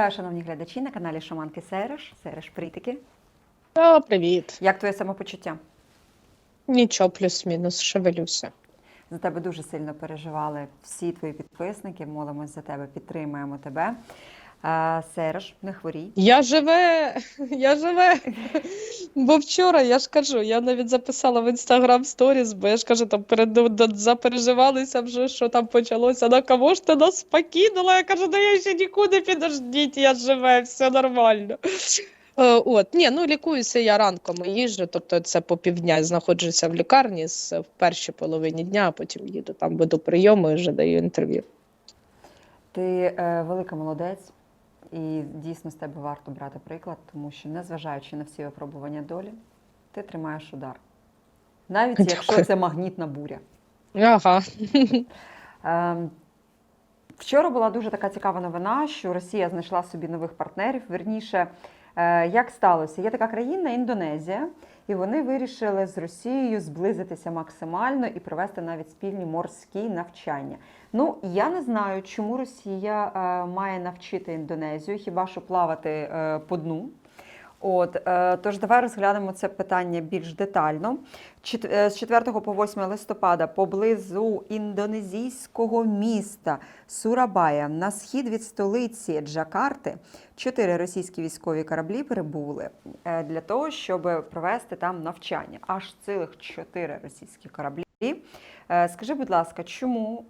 Вітаю, шановні глядачі на каналі Шаманки Сереш. Сереш Притики. О, привіт. Як твоє самопочуття? Нічого, плюс-мінус, шевелюся. За тебе дуже сильно переживали всі твої підписники. Молимось за тебе, підтримуємо тебе. Е, Сереш, не хворій. Я живе, я живе. Бо вчора, я ж кажу, я навіть записала в інстаграм сторіс, бо я ж кажу, там перед запереживалися вже, що там почалося. На кого ж ти нас покинула? Я кажу, да я ще нікуди підождіть, я живе, все нормально. Е, От, ні, ну лікуюся я ранком їжджу, тобто це по півдня знаходжуся в лікарні з в першій половині дня, а потім їду там, веду прийоми і вже даю інтерв'ю. Ти е, велика молодець, і дійсно з тебе варто брати приклад, тому що, незважаючи на всі випробування долі, ти тримаєш удар. Навіть якщо це магнітна буря. Ага. Ем, Вчора була дуже така цікава новина, що Росія знайшла собі нових партнерів. Верніше, е, як сталося? Є така країна Індонезія, і вони вирішили з Росією зблизитися максимально і провести навіть спільні морські навчання. Ну я не знаю, чому Росія е, має навчити Індонезію, хіба що плавати е, по дну. От, е, тож давай розглянемо це питання більш детально. Е, З 4 по 8 листопада поблизу індонезійського міста Сурабая на схід від столиці Джакарти чотири російські військові кораблі прибули е, для того, щоб провести там навчання. Аж цілих чотири російські кораблі. Скажи, будь ласка, чому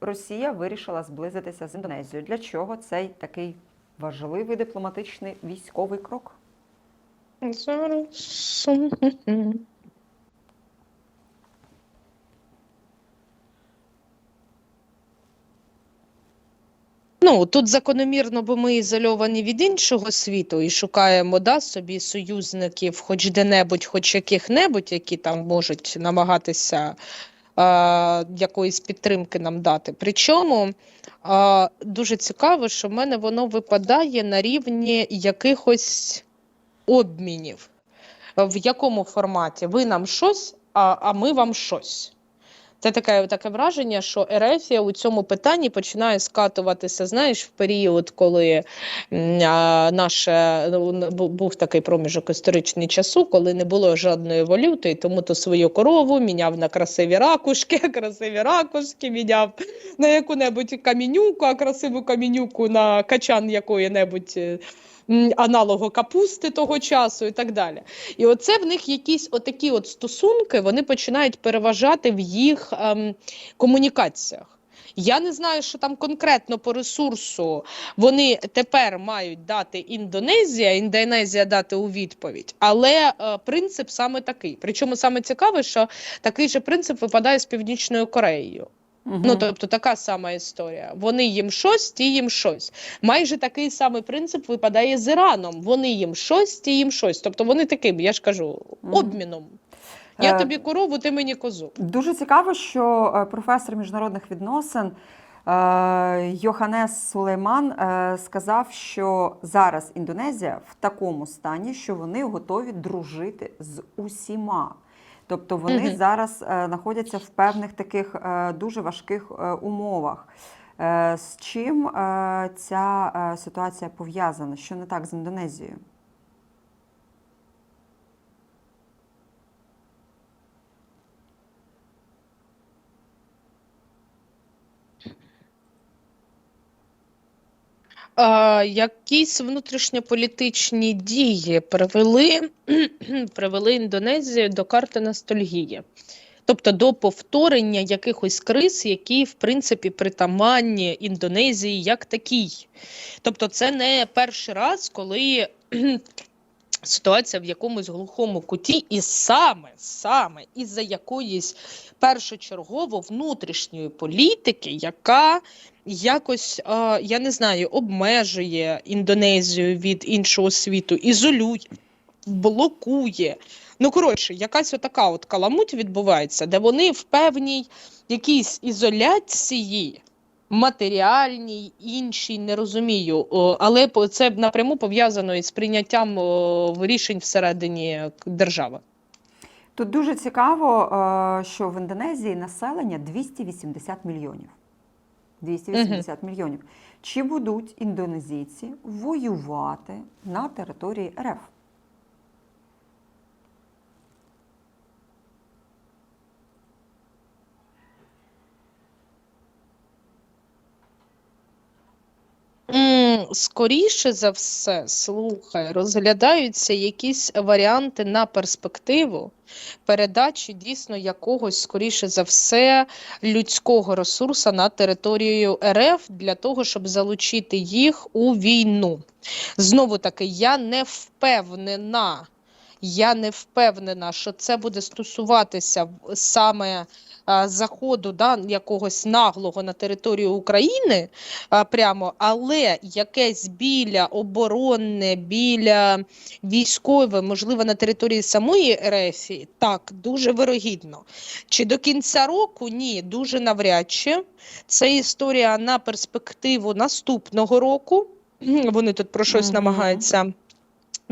Росія вирішила зблизитися з Індонезією? Для чого цей такий важливий дипломатичний військовий крок? Зараз. Ну, тут закономірно, бо ми ізольовані від іншого світу і шукаємо да, собі союзників, хоч де-небудь, хоч яких-небудь, які там можуть намагатися якоїсь підтримки нам дати. Причому е, дуже цікаво, що в мене воно випадає на рівні якихось обмінів. В якому форматі? Ви нам щось, а, а ми вам щось. Це таке, таке враження, що Ерефія у цьому питанні починає скатуватися, знаєш, в період, коли наше ну, був такий проміжок історичний часу, коли не було жодної валюти, і тому то свою корову міняв на красиві ракушки, красиві ракушки міняв на яку-небудь камінюку, а красиву камінюку на качан якої-небудь. Аналогу капусти того часу і так далі. І оце в них якісь отакі от стосунки, вони починають переважати в їх ем, комунікаціях. Я не знаю, що там конкретно по ресурсу вони тепер мають дати Індонезія, Індонезія дати у відповідь, але е, принцип саме такий. Причому саме цікаве, що такий же принцип випадає з Північною Кореєю. Ну, тобто така сама історія. Вони їм щось, ті їм щось. Майже такий самий принцип випадає з Іраном. Вони їм щось, ті їм щось. Тобто вони таким, я ж кажу, обміном. Я Е, тобі корову, ти мені козу. Дуже цікаво, що е, професор міжнародних відносин е, Йоханес Сулейман сказав, що зараз Індонезія в такому стані, що вони готові дружити з усіма. Тобто вони угу. зараз е, знаходяться в певних таких е, дуже важких е, умовах. З чим ця ситуація пов'язана? Що не так з Індонезією? Е, якісь внутрішньополітичні дії привели, привели Індонезію до карти ностальгії. Тобто до повторення якихось криз, які в принципі притаманні Індонезії як такій. Тобто, це не перший раз, коли ситуація в якомусь глухому куті, і саме саме із-за якоїсь першочергово внутрішньої політики, яка якось, е, я не знаю, обмежує Індонезію від іншого світу, ізолює, блокує. Ну, коротше, якась отака от каламуть відбувається, де вони в певній якійсь ізоляції. Матеріальній, іншій, не розумію, але це напряму пов'язано із прийняттям рішень всередині держави. Тут дуже цікаво, е, що в Індонезії населення 280 мільйонів. 280 мільйонів. Чи будуть індонезійці воювати на території РФ? Скоріше за все, слухай, розглядаються якісь варіанти на перспективу передачі дійсно якогось, скоріше за все, людського ресурсу на територію РФ для того, щоб залучити їх у війну. Знову таки, я не впевнена. Я не впевнена, що це буде стосуватися саме заходу да, якогось наглого на територію України а, прямо, але якесь біля оборонне, біля військове, можливо, на території самої РФ, так, дуже вирогідно. Чи до кінця року? Ні, дуже навряд чи. Це історія на перспективу наступного року. Вони тут про щось Мгм. намагаються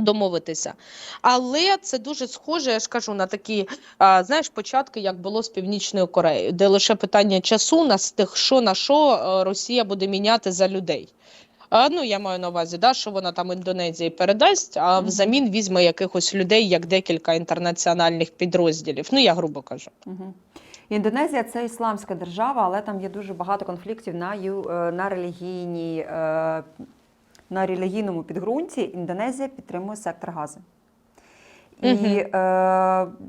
домовитися. Але це дуже схоже, я ж кажу, на такі, а, знаєш, початки, як було з Північною Кореєю, де лише питання часу на тих, що на що е, Росія буде міняти за людей. А, ну, я маю на увазі, да, що вона там Індонезії передасть, а взамін візьме якихось людей, як декілька інтернаціональних підрозділів. Ну, я грубо кажу. Угу. Індонезія це ісламська держава, але там є дуже багато конфліктів на, е, на, релігійній, е, на релігійному підґрунті. Індонезія підтримує сектор гази. І е,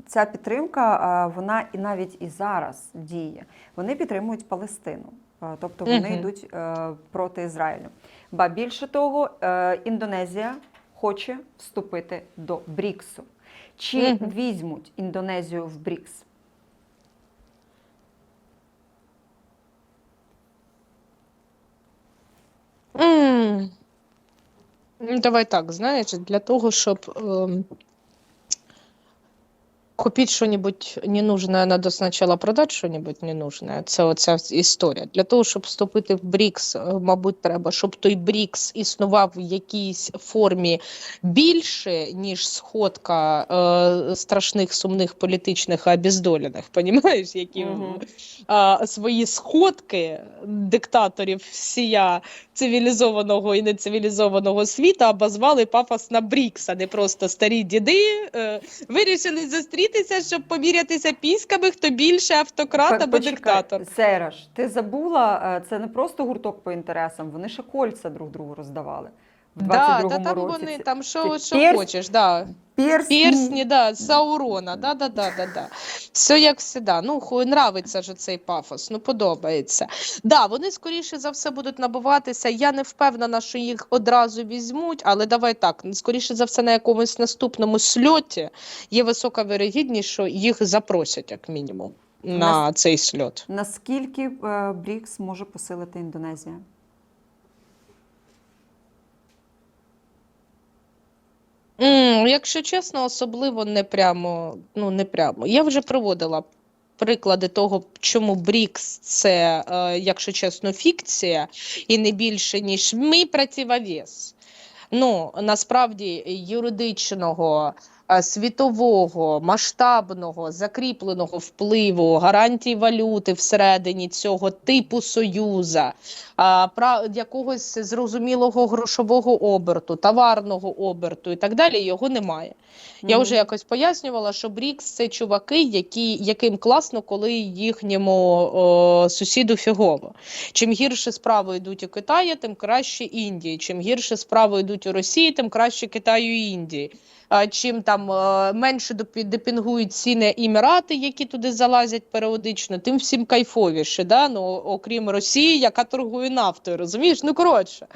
ця підтримка, е, вона і навіть і зараз діє. Вони підтримують Палестину, Е, тобто вони йдуть е, проти Ізраїлю. Ба більше того, е, Індонезія хоче вступити до БРІКСу. Чи візьмуть Індонезію в БРІКС? Давай так, знаєш, для того, щоб ем, купить что-нибудь ненужное, надо сначала продать что-нибудь ненужное. Це оця історія. Для того, щоб вступити в БРІКС, е, мабуть, треба, щоб той БРІКС існував в якійсь формі більше, ніж сходка е, страшних сумних політичних обездолених, понімаєш, які Мгм. а, свої сходки диктаторів всія цивілізованого і нецивілізованого світу обозвали пафосно БРІКС, а не просто старі діди е, вирішили зустрітися, щоб помірятися піськами, хто більше автократ або диктатор. Сереж, ти забула, е, це не просто гурток по інтересам, вони ще кольця друг другу роздавали. В Да, та там році. вони там що, що перс- хочеш, да. Персні. Персні, да, Саурона, да, да, да, да, да. Все як всегда. Ну, хуй нравиться ж цей пафос, ну подобається. Да, вони скоріше за все будуть набуватися. Я не впевнена, що їх одразу візьмуть, але давай так. скоріше за все, на якомусь наступному сльоті є висока вирогідність, що їх запросять, як мінімум, на Нас- цей сльот. Наскільки е, БРІКС може посилити Індонезія? М, якщо чесно, особливо не прямо, ну не прямо. Я вже приводила приклади того, чому БРІКС це, е, якщо чесно, фікція, і не більше, ніж мій противовес. Ну, насправді юридичного, світового, масштабного, закріпленого впливу, гарантій валюти всередині цього типу союза, а, якогось зрозумілого грошового оберту, товарного оберту і так далі, його немає. Я вже якось пояснювала, що БРІКС це чуваки, які, яким класно, коли їхньому о, сусіду фігово. Чим гірше справи йдуть у Китаї, тим краще Індії. Чим гірше справи йдуть у Росії, тим краще Китаю і Індії. А чим там е, менше депінгують ціни Емірати, які туди залазять періодично, тим всім кайфовіше. Да? Ну, окрім Росії, яка торгує нафтою. Розумієш? Ну коротше,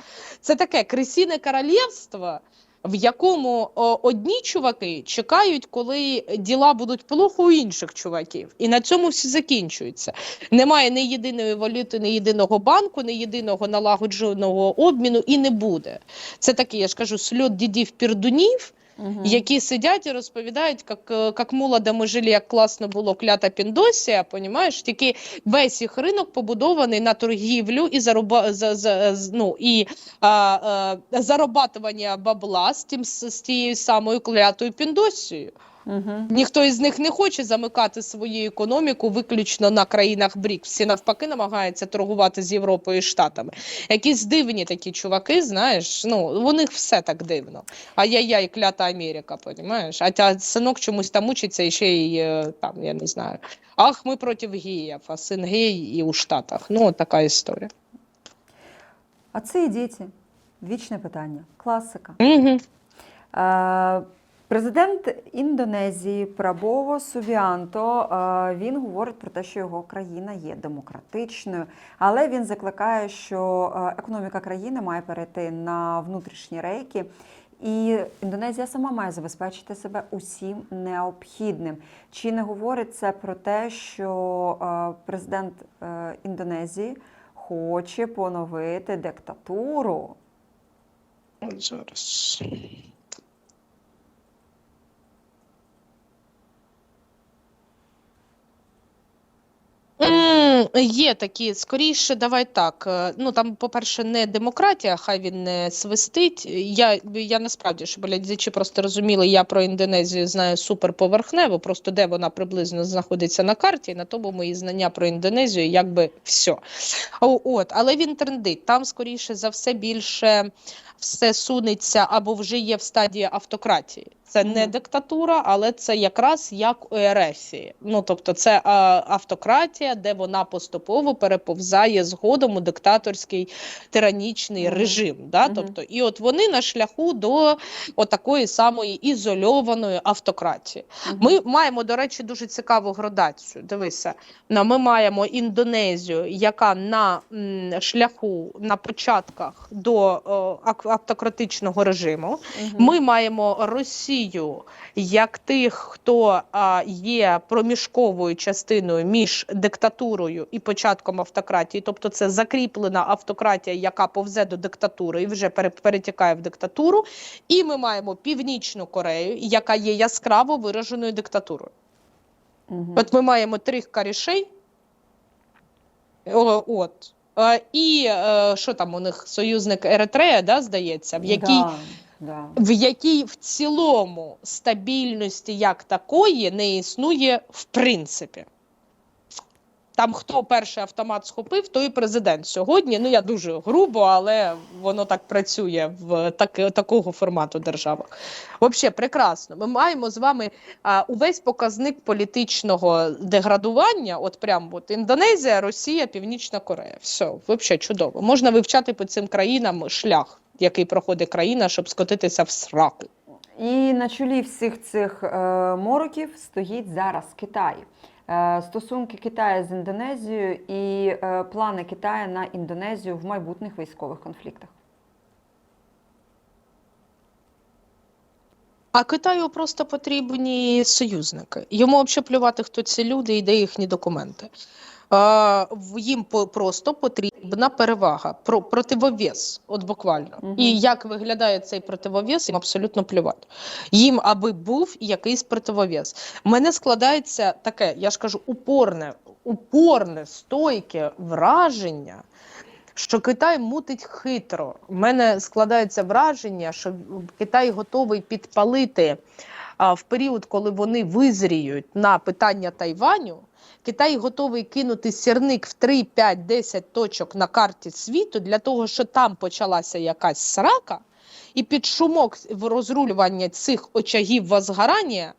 це таке крисіне королівство, в якому одні чуваки чекають, коли діла будуть плохо у інших чуваків, і на цьому все закінчується. Немає ні єдиної валюти, ні єдиного банку, ні єдиного налагодженого обміну, і не буде. Це такий, я ж кажу, сльот дідів Мгм. які сидять і розповідають, як, е, як молодо ми жили, як класно було клята Піндосія, понімаєш? Тільки весь їх ринок побудований на торгівлю і зароба, за, за, ну, і а, а, зарабатування бабла з, тим, з тією самою клятою Піндосією. Угу. Ніхто із них не хоче замикати свою економіку виключно на країнах БРІКС. Всі навпаки намагаються торгувати з Європою і Штатами. Якісь дивні такі чуваки, знаєш, ну у них все так дивно. Ай-яй-яй, клята Америка, понімаєш? А ця синок чомусь там учиться і ще й е, там, я не знаю. Ах, ми проти геїв, а син гей і у Штатах. Ну, от така історія. А це і діти. Вічне питання. Класика. Угу. Е, Президент Індонезії Прабово Субіанто е, він говорить про те, що його країна є демократичною, але він закликає, що е, економіка країни має перейти на внутрішні рейки. І Індонезія сама має забезпечити себе усім необхідним. Чи не говорить це про те, що е, президент Індонезії хоче поновити диктатуру? Зараз. М, Є такі, скоріше, давай так. е, Ну там, по-перше, не демократія, хай він не свистить. Я, я насправді, щоб глядачі просто розуміли, я про Індонезію знаю суперповерхнево, просто де вона приблизно знаходиться на карті, на тому мої знання про Індонезію, якби все. От, але він трендить. Там, скоріше за все, більше все сунеться або вже є в стадії автократії. Це не диктатура, але це якраз як у Ерефії. Ну тобто, це а, автократія, де вона поступово переповзає згодом у диктаторський тиранічний режим. Да? Тобто, і от вони на шляху до отакої самої ізольованої автократії. Ми маємо, до речі, дуже цікаву градацію. Дивися, на- ми маємо Індонезію, яка на м, шляху на початках до о, ак- автократичного режиму. Мгм. Ми маємо Росію як тих, хто а, є проміжковою частиною між диктатурою і початком автократії, тобто це закріплена автократія, яка повзе до диктатури і вже перетікає в диктатуру. І ми маємо Північну Корею, яка є яскраво вираженою диктатурою. Мгм. От ми маємо трьох корішей. О, От. Е, І е, що там у них союзник Еритрея, да, здається, в якій Да, да. в якій в цілому стабільності як такої не існує в принципі. Там хто перший автомат схопив, той і президент сьогодні. Ну я дуже грубо, але воно так працює в так, такого формату державах. Взагалі, прекрасно. Ми маємо з вами а, увесь показник політичного деградування. От прям от Індонезія, Росія, Північна Корея. Все, взагалі чудово. Можна вивчати по цим країнам шлях, який проходить країна, щоб скотитися в сраку. І на чолі всіх цих е, мороків стоїть зараз Китай. Е, стосунки Китаю з Індонезією і е, плани Китаю на Індонезію в майбутніх військових конфліктах. А Китаю просто потрібні союзники. Йому взагалі плювати, хто ці люди і де їхні документи. Їм просто потрібна перевага, про противовес, от буквально. Мгм. І як виглядає цей противовес, їм абсолютно плювати. Їм аби був якийсь противовес. Мене складається таке, я ж кажу, упорне, упорне, стойке враження. Що Китай мутить хитро. У мене складається враження, що Китай готовий підпалити а, в період, коли вони визріють на питання Тайваню. Китай готовий кинути сірник в 3, 5, 10 точок на карті світу для того, що там почалася якась срака, і під шумок розрулювання цих очагів возгорання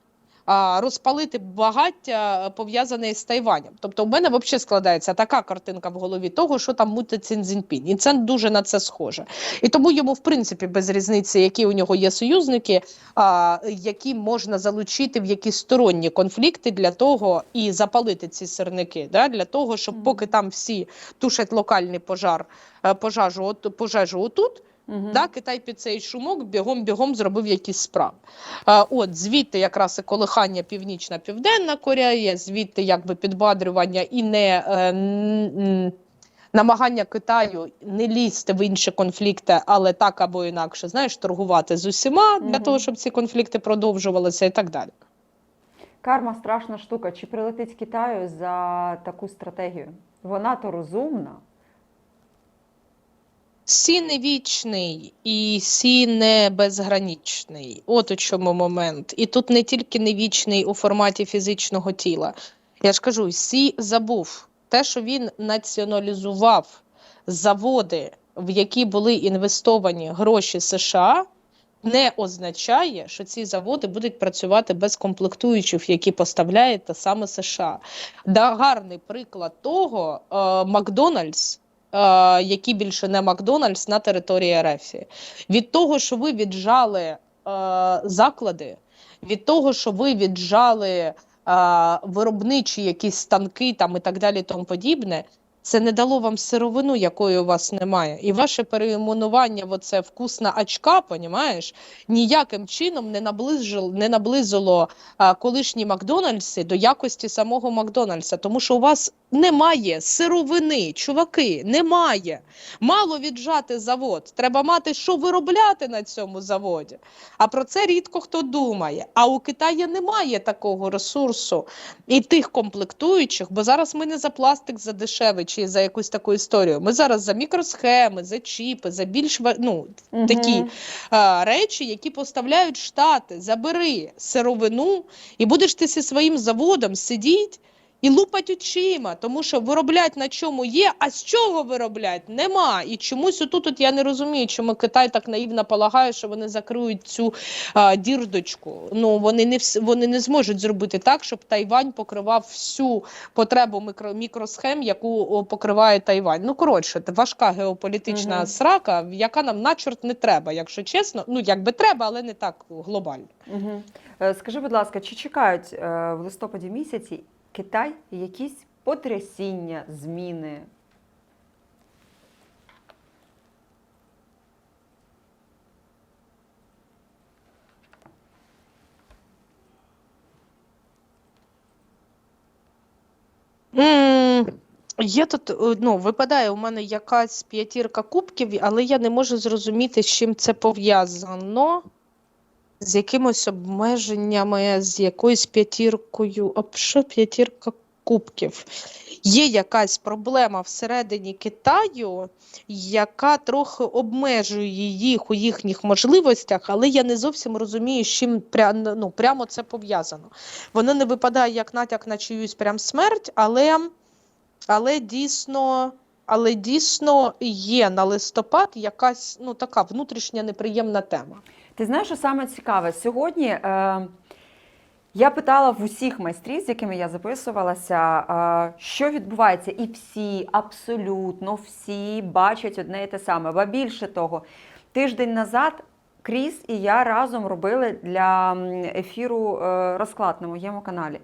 розпалити багаття пов'язане з Тайванем. Тобто, у мене взагалі складається така картинка в голові того, що там мутить Цін Цзіньпінь. І це дуже на це схоже. І тому йому, в принципі, без різниці, які у нього є союзники, а, які можна залучити в якісь сторонні конфлікти для того і запалити ці сирники, да, для того, щоб поки там всі тушать локальний пожар, е, пожежу, от, пожежу отут, Мгм. Да, Китай під цей шумок бігом-бігом зробив якісь справи. А, от звідти якраз і колихання Північна Південна Корея, звідти якби підбадрювання і не е, намагання Китаю не лізти в інші конфлікти, але так або інакше, знаєш, торгувати з усіма для Мгм. того, щоб ці конфлікти продовжувалися і так далі. Карма страшна штука. Чи прилетить Китаю за таку стратегію? Вона то розумна. Сі не вічний і сі не безгранічний. От у чому момент. І тут не тільки не вічний у форматі фізичного тіла. Я ж кажу, сі забув те, що він націоналізував заводи, в які були інвестовані гроші США, не означає, що ці заводи будуть працювати без комплектуючих, які поставляє та саме США. Да, гарний приклад того е, Макдональдс, е, який більше не Макдональдс на території РФ. Від того, що ви віджали е, заклади, від того, що ви віджали е, виробничі якісь станки там і так далі, тому подібне. Це не дало вам сировину, якої у вас немає. І ваше переіменування в оце вкусна очка, понімаєш, ніяким чином не наблизило, не наблизило а, колишні Макдональдси до якості самого Макдональдса, тому що у вас немає сировини, чуваки, немає. Мало віджати завод. Треба мати, що виробляти на цьому заводі. А про це рідко хто думає. А у Китаї немає такого ресурсу і тих комплектуючих, бо зараз ми не за пластик за дешевий чи за якусь таку історію. Ми зараз за мікросхеми, за чіпи, за більш ну, такі а, речі, які поставляють штати. Забери сировину, і будеш ти зі своїм заводом сидіти і лупать очима, тому що вироблять на чому є, а з чого вироблять нема. І чомусь отут от я не розумію, чому Китай так наївно полагає, що вони закриють цю а, дірдочку. Ну вони не вс- вони не зможуть зробити так, щоб Тайвань покривав всю потребу мікро, мікросхем, яку покриває Тайвань. Ну коротше, це важка геополітична Мгм. срака, яка нам на чорт не треба, якщо чесно. Ну якби треба, але не так глобально. Угу. Скажи, будь ласка, чи чекають е, в листопаді місяці Китай якісь потрясіння, зміни? Є тут, е, ну, випадає у мене якась п'ятірка кубків, але я не можу зрозуміти, з чим це пов'язано. З якимось обмеженнями, з якоюсь п'ятіркою. А що п'ятірка кубків? Є якась проблема всередині Китаю, яка трохи обмежує їх у їхніх можливостях, але я не зовсім розумію, з чим пря- ну, прямо це пов'язано. Воно не випадає як натяк на чиюсь прям смерть, але, але дійсно. Але дійсно є на листопад якась ну така внутрішня неприємна тема. Ти знаєш, що саме цікаве? Сьогодні е, я питала в усіх майстрів, з якими я записувалася, е, що відбувається, і всі, абсолютно всі бачать одне і те саме. Ба більше того, тиждень назад Кріс і я разом робили для ефіру е, розклад на моєму каналі.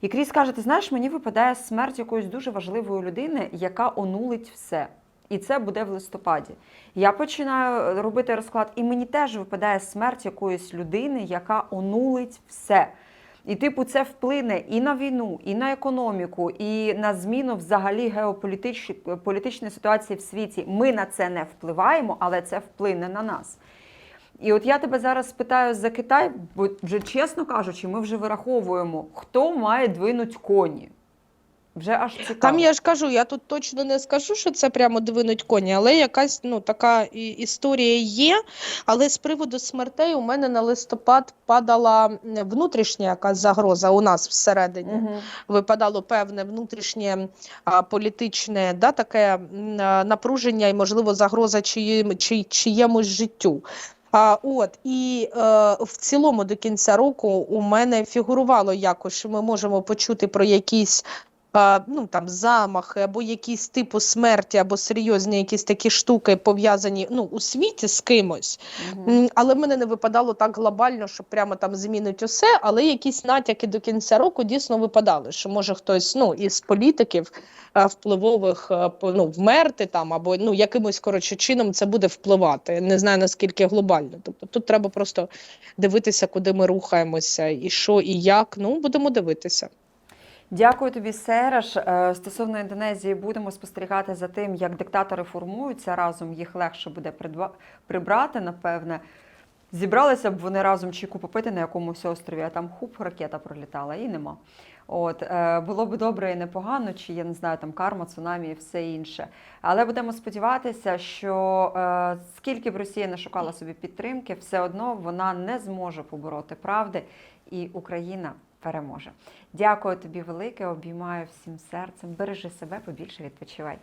І Кріс каже: ти знаєш, мені випадає смерть якоїсь дуже важливої людини, яка онулить все. І це буде в листопаді. Я починаю робити розклад, і мені теж випадає смерть якоїсь людини, яка онулить все. І, типу, це вплине і на війну, і на економіку, і на зміну взагалі геополітичної політичної ситуації в світі. Ми на це не впливаємо, але це вплине на нас. І от я тебе зараз питаю за Китай, бо вже чесно кажучи, ми вже вираховуємо, хто має двинуть коні. Вже аж цікаво. Там я ж кажу, я тут точно не скажу, що це прямо двинуть коні, але якась ну така історія є. Але з приводу смертей у мене на листопад падала внутрішня якась загроза у нас всередині. Угу. Випадало певне внутрішнє а, політичне да, таке а, напруження і, можливо, загроза чиїм, чи, чиємусь життю. А, от і е, в цілому до кінця року у мене фігурувало якось, що ми можемо почути про якісь ну там замахи або якісь типу смерті, або серйозні якісь такі штуки пов'язані ну у світі з кимось. М, Але в мене не випадало так глобально, що прямо там змінить усе, але якісь натяки до кінця року дійсно випадали, що може хтось ну із політиків впливових ну, вмерти там, або ну якимось коротше чином це буде впливати. Не знаю наскільки глобально. Тобто тут треба просто дивитися, куди ми рухаємося, і що, і як. Ну будемо дивитися. Дякую тобі, Сереж. Е, Стосовно Індонезії, будемо спостерігати за тим, як диктатори формуються разом. Їх легше буде прибрати, напевне. Зібралися б вони разом чайку попити на якомусь острові, а там хуп, ракета пролітала і нема. От е, було б добре і непогано, чи я не знаю, там карма, цунамі і все інше. Але будемо сподіватися, що е, скільки б Росія не шукала собі підтримки, все одно вона не зможе побороти правди, і Україна переможе. Дякую тобі, велике, обіймаю всім серцем. Бережи себе, побільше відпочивай.